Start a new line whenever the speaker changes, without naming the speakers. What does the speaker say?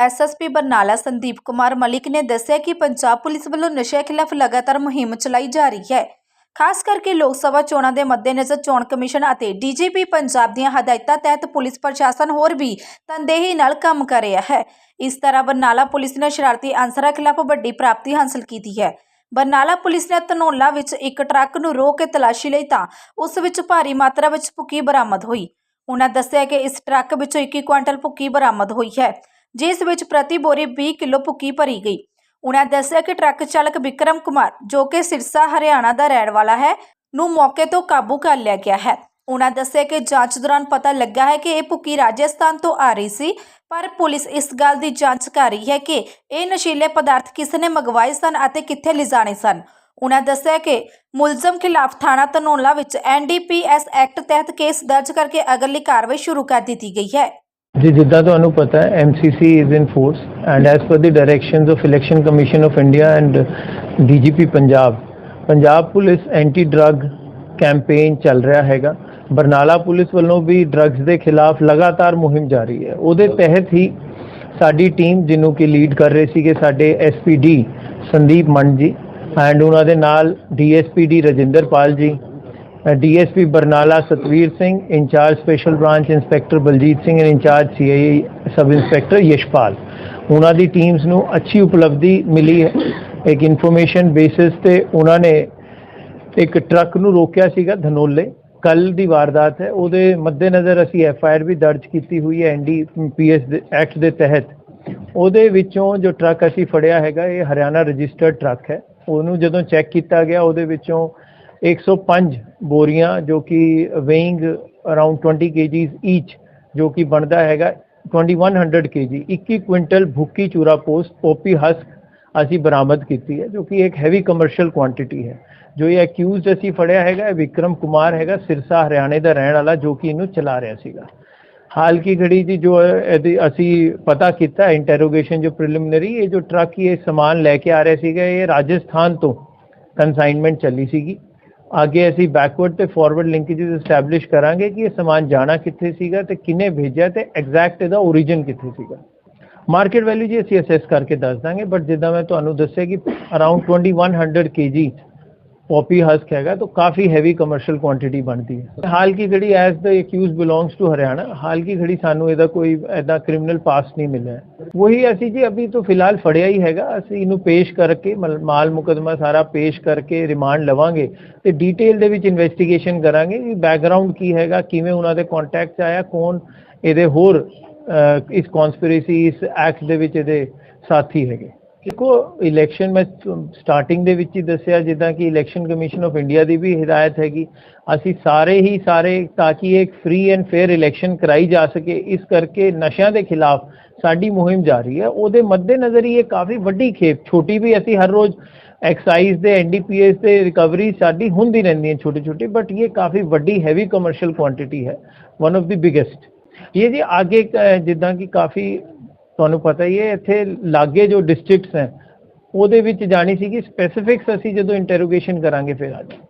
SSP Barnala Sandeep Kumar Malik ਨੇ ਦੱਸਿਆ ਕਿ ਪੰਜਾਬ ਪੁਲਿਸ ਵੱਲੋਂ ਨਸ਼ੇ ਖਿਲਾਫ ਲਗਾਤਾਰ ਮੁਹਿੰਮ ਚਲਾਈ ਜਾ ਰਹੀ ਹੈ। ਖਾਸ ਕਰਕੇ ਲੋਕ ਸਭਾ ਚੋਣਾਂ ਦੇ ਮੱਦੇਨਜ਼ਰ ਚੋਣ ਕਮਿਸ਼ਨ ਅਤੇ ਡੀਜੀਪੀ ਪੰਜਾਬ ਦੀਆਂ ਹਦਾਇਤਾਂ ਤਹਿਤ ਪੁਲਿਸ ਪ੍ਰਸ਼ਾਸਨ ਹੋਰ ਵੀ ਤਨਦੇਹੀ ਨਾਲ ਕੰਮ ਕਰ ਰਿਹਾ ਹੈ। ਇਸ ਤਰ੍ਹਾਂ ਬਰਨਾਲਾ ਪੁਲਿਸ ਨੇ ਸ਼ਰਾਰਤੀ ਅਨਸਰਾਂ ਖਿਲਾਫ ਵੱਡੀ ਪ੍ਰਾਪਤੀ ਹਾਸਲ ਕੀਤੀ ਹੈ। ਬਰਨਾਲਾ ਪੁਲਿਸ ਨੇ ਧਨੋਲਾ ਵਿੱਚ ਇੱਕ ਟਰੱਕ ਨੂੰ ਰੋਕ ਕੇ ਤਲਾਸ਼ੀ ਲਈ ਤਾਂ ਉਸ ਵਿੱਚ ਭਾਰੀ ਮਾਤਰਾ ਵਿੱਚ ਭੁੱਕੀ ਬਰਾਮਦ ਹੋਈ। ਉਹਨਾਂ ਦੱਸਿਆ ਕਿ ਇਸ ਟਰੱਕ ਵਿੱਚੋਂ 21 ਕੁਇੰਟਲ ਭੁੱਕੀ ਬਰਾਮਦ ਹੋਈ ਹੈ। ਜਿਸ ਵਿੱਚ ਪ੍ਰਤੀ ਬੋਰੀ 20 ਕਿਲੋ ਭੁੱਕੀ ਭਰੀ ਗਈ। ਉਹਨਾਂ ਦੱਸਿਆ ਕਿ ਟਰੱਕ ਚਾਲਕ ਵਿਕਰਮ ਕੁਮਾਰ, ਜੋ ਕਿ ਸਿਰਸਾ, ਹਰਿਆਣਾ ਦਾ ਰਹਿਣ ਵਾਲਾ ਹੈ, ਨੂੰ ਮੌਕੇ ਤੋਂ ਕਾਬੂ ਕਰ ਲਿਆ ਗਿਆ ਹੈ। ਉਹਨਾਂ ਦੱਸਿਆ ਕਿ ਜਾਂਚ ਦੌਰਾਨ ਪਤਾ ਲੱਗਾ ਹੈ ਕਿ ਇਹ ਭੁੱਕੀ ਰਾਜਸਥਾਨ ਤੋਂ ਆ ਰਹੀ ਸੀ, ਪਰ ਪੁਲਿਸ ਇਸ ਗੱਲ ਦੀ ਜਾਂਚ ਕਰ ਰਹੀ ਹੈ ਕਿ ਇਹ ਨਸ਼ੀਲੇ ਪਦਾਰਥ ਕਿਸ ਨੇ ਮੰਗਵਾਏ ਸਨ ਅਤੇ ਕਿੱਥੇ ਲਿਜਾਣੇ ਸਨ। ਉਹਨਾਂ ਦੱਸਿਆ ਕਿ ਮੁਲਜ਼ਮ ਖਿਲਾਫ ਥਾਣਾ ਧਨੌਲਾ ਵਿੱਚ ਐਨਡੀਪੀਐਸ ਐਕਟ ਤਹਿਤ ਕੇਸ ਦਰਜ ਕਰਕੇ ਅਗਲੀ ਕਾਰਵਾਈ ਸ਼ੁਰੂ ਕਰ ਦਿੱਤੀ ਗਈ ਹੈ।
ਜੀ, ਜਿੱਦਾਂ ਤੁਹਾਨੂੰ ਪਤਾ ਹੈ MCC is in force and as per the directions of Election Commission of India and DGP Punjab Punjab police anti drug campaign ਚੱਲ ਰਿਹਾ ਹੈਗਾ। ਬਰਨਾਲਾ ਪੁਲਿਸ ਵੱਲੋਂ ਵੀ ਡਰੱਗਸ ਦੇ ਖਿਲਾਫ ਲਗਾਤਾਰ ਮੁਹਿੰਮ ਜਾਰੀ ਹੈ। ਉਹਦੇ ਤਹਿਤ ਹੀ ਸਾਡੀ ਟੀਮ ਜਿਹਨੂੰ ਕਿ ਲੀਡ ਕਰ ਰਹੇ ਸੀਗੇ, ਸਾਡੇ ਐਸਪੀਡੀ ਸੰਦੀਪ ਮੰਡ ਜੀ ਐਂਡ ਉਹਨਾਂ ਦੇ ਨਾਲ DSPD Rajinderpal ji DSP Barnala Satvir Singh, incharge special branch inspector Baljit Singh and incharge CIA sub inspector Yashpal. ਉਹਨਾਂ ਦੀ ਟੀਮਸ ਨੂੰ ਅੱਛੀ ਉਪਲਬਧੀ ਮਿਲੀ ਹੈ। ਇੱਕ ਇਨਫੋਰਮੇਸ਼ਨ ਬੇਸਿਸ ਤੇ ਉਹਨਾਂ ਨੇ ਇੱਕ ਟਰੱਕ ਨੂੰ ਰੋਕਿਆ ਸੀਗਾ ਧਨੋਲੇ। ਕੱਲ ਦੀ ਵਾਰਦਾਤ ਹੈ। ਉਹਦੇ ਮੱਦੇਨਜ਼ਰ ਅਸੀਂ ਐਫ ਆਈ ਆਰ ਵੀ ਦਰਜ ਕੀਤੀ ਹੋਈ ਹੈ ਐਨਡੀਪੀਐਸ ਦੇ ਐਕਟ ਦੇ ਤਹਿਤ। ਉਹਦੇ ਵਿੱਚੋਂ ਜੋ ਟਰੱਕ ਅਸੀਂ ਫੜਿਆ ਹੈਗਾ, ਇਹ ਹਰਿਆਣਾ ਰਜਿਸਟਰਡ ਟਰੱਕ ਹੈ। ਉਹਨੂੰ ਜਦੋਂ ਚੈੱਕ ਕੀਤਾ ਗਿਆ, ਉਹਦੇ ਵਿੱਚੋਂ 105 ਬੋਰੀਆਂ ਜੋ ਕਿ ਵੇਇੰਗ ਅਰਾਊਂਡ 20 kgs ਈਚ ਜੋ ਕਿ ਬਣਦਾ ਹੈਗਾ 2100 kg 21 ਕੁਇੰਟਲ ਭੁੱਕੀ ਚੂਰਾ ਪੋਸਟ ਪੋਪੀ ਹਸਕ ਅਸੀਂ ਬਰਾਮਦ ਕੀਤੀ ਹੈ, ਜੋ ਕਿ ਇੱਕ ਹੈਵੀ ਕਮਰਸ਼ੀਅਲ ਕੁਆਂਟੀਟੀ ਹੈ। ਜੋ ਇਹ ਅਕਿਊਜ਼ਡ ਅਸੀਂ ਫੜਿਆ ਹੈਗਾ ਵਿਕਰਮ ਕੁਮਾਰ ਹੈਗਾ, ਸਿਰਸਾ, ਹਰਿਆਣੇ ਦਾ ਰਹਿਣ ਵਾਲਾ, ਜੋ ਕਿ ਇਹਨੂੰ ਚਲਾ ਰਿਹਾ ਸੀਗਾ। ਹਾਲ ਕੀ ਘੜੀ ਦੀ ਜੋ ਇਹਦੀ ਅਸੀਂ ਪਤਾ ਕੀਤਾ ਇੰਟਰੋਗੇਸ਼ਨ ਜੋ ਪ੍ਰੀਲਿਮਿਨਰੀ ਇਹ ਜੋ ਟਰੱਕ ਇਹ ਸਮਾਨ ਲੈ ਕੇ ਆ ਰਿਹਾ ਸੀਗਾ, ਇਹ ਰਾਜਸਥਾਨ ਤੋਂ ਕਨਸਾਈਨਮੈਂਟ ਚੱਲੀ ਸੀਗੀ। ਅੱਗੇ ਅਸੀਂ ਬੈਕਵਰਡ ਤੇ ਫਾਰਵਰਡ ਲਿੰਕੇजेस ਐਸਟੈਬਲਿਸ਼ ਕਰਾਂਗੇ ਕਿ ਇਹ ਸਮਾਨ ਜਾਣਾ ਕਿੱਥੇ ਸੀਗਾ ਤੇ ਕਿਨੇ ਭੇਜਿਆ ਤੇ ਐਗਜ਼ੈਕਟ ਇਹਦਾ origin ਕਿੱਥੇ ਸੀਗਾ। ਮਾਰਕੀਟ ਵੈਲਿਊ ਜੀ ਅਸੀਂ ਅਸੈਸ ਕਰਕੇ ਦੱਸ ਦਾਂਗੇ ਬਟ ਜਿੱਦਾਂ ਮੈਂ ਤੁਹਾਨੂੰ ਦੱਸਿਆ ਕਿ ਅਰਾਊਂਡ 2100 kg ਪੋਪੀ ਹਸਕ ਹੈਗਾ, ਤਾਂ ਕਾਫੀ ਹੈਵੀ ਕਮਰਸ਼ੀਅਲ ਕੁਆਂਟੀਟੀ ਬਣਦੀ ਹੈ ਹਾਲ ਕੀ ਘੜੀ as the accused belongs to Haryana, ਹਾਲ ਕੀ ਘੜੀ ਸਾਨੂੰ ਇਹਦਾ ਕੋਈ ਐਦਾ ਕ੍ਰਿਮੀਨਲ ਪਾਸ ਨਹੀਂ ਮਿਲਿਆ ਹੈ। ਵਹੀ ਅਸੀਂ ਜੀ ਅਭੀ ਤੋਂ ਫਿਲਹਾਲ ਫੜਿਆ ਹੀ ਹੈਗਾ, ਅਸੀਂ ਇਹਨੂੰ ਪੇਸ਼ ਕਰਕੇ, ਮਲ- ਮਾਲ ਮੁਕਦਮਾ ਸਾਰਾ ਪੇਸ਼ ਕਰਕੇ ਰਿਮਾਂਡ ਲਵਾਂਗੇ ਤੇ ਡੀਟੇਲ ਦੇ ਵਿੱਚ ਇਨਵੈਸਟੀਗੇਸ਼ਨ ਕਰਾਂਗੇ ਕਿ ਬੈਕਗ੍ਰਾਉਂਡ ਕੀ ਹੈਗਾ, ਕਿਵੇਂ ਉਹਨਾਂ ਦੇ ਕੰਟੈਕਟ 'ਚ ਆਇਆ, ਕੌਣ ਇਹਦੇ ਹੋਰ ਇਸ ਕਨਸਪੀਰੇਸੀ ਇਸ ਐਕਟ ਦੇ ਵਿੱਚ ਇਹਦੇ ਸਾਥੀ ਹੈਗੇ ਦੇਖੋ ਇਲੈਕਸ਼ਨ ਮੈਂ ਸਟਾਰਟਿੰਗ ਦੇ ਵਿੱਚ ਹੀ ਦੱਸਿਆ, ਜਿੱਦਾਂ ਕਿ ਇਲੈਕਸ਼ਨ ਕਮਿਸ਼ਨ ਆਫ ਇੰਡੀਆ ਦੀ ਵੀ ਹਦਾਇਤ ਹੈਗੀ। ਅਸੀਂ ਸਾਰੇ ਹੀ ਸਾਰੇ, ਤਾਂ ਕਿ ਇੱਕ ਫ੍ਰੀ ਐਂਡ ਫੇਅਰ ਇਲੈਕਸ਼ਨ ਕਰਾਈ ਜਾ ਸਕੇ। ਇਸ ਕਰਕੇ ਨਸ਼ਿਆਂ ਦੇ ਖਿਲਾਫ ਸਾਡੀ ਮੁਹਿੰਮ ਜਾਰੀ ਹੈ। ਉਹਦੇ ਮੱਦੇਨਜ਼ਰ ਹੀ ਇਹ ਕਾਫੀ ਵੱਡੀ ਖੇਪ, ਛੋਟੀ ਵੀ ਅਸੀਂ ਹਰ ਰੋਜ਼ ਐਕਸਾਈਜ਼ ਦੇ ਐਨਡੀਪੀਐਸ ਤੇ ਰਿਕਵਰੀ ਸਾਡੀ ਹੁੰਦੀ ਰਹਿੰਦੀ ਹੈ ਛੋਟੀ ਛੋਟੀ ਬਟ ਇਹ ਕਾਫੀ ਵੱਡੀ ਹੈਵੀ ਕਮਰਸ਼ੀਅਲ ਕੁਆਂਟੀਟੀ ਹੈ। ਵਨ ਆਫ ਦੀ ਬਿਗੇਸਟ ਇਹ ਜੀ ਅੱਗੇ ਕ- ਜਿੱਦਾਂ ਕਿ ਕਾਫੀ ਤੁਹਾਨੂੰ ਪਤਾ ਹੀ ਹੈ, ਇੱਥੇ ਲਾਗੇ ਜੋ ਡਿਸਟ੍ਰਿਕਟਸ ਹੈ, ਉਹਦੇ ਵਿੱਚ ਜਾਣੀ ਸੀ ਕਿ ਸਪੈਸੀਫਿਕਸ ਅਸੀਂ ਜਦੋਂ ਇੰਟਰੋਗੇਸ਼ਨ ਕਰਾਂਗੇ ਫਿਰ ਆ ਜਾਓ।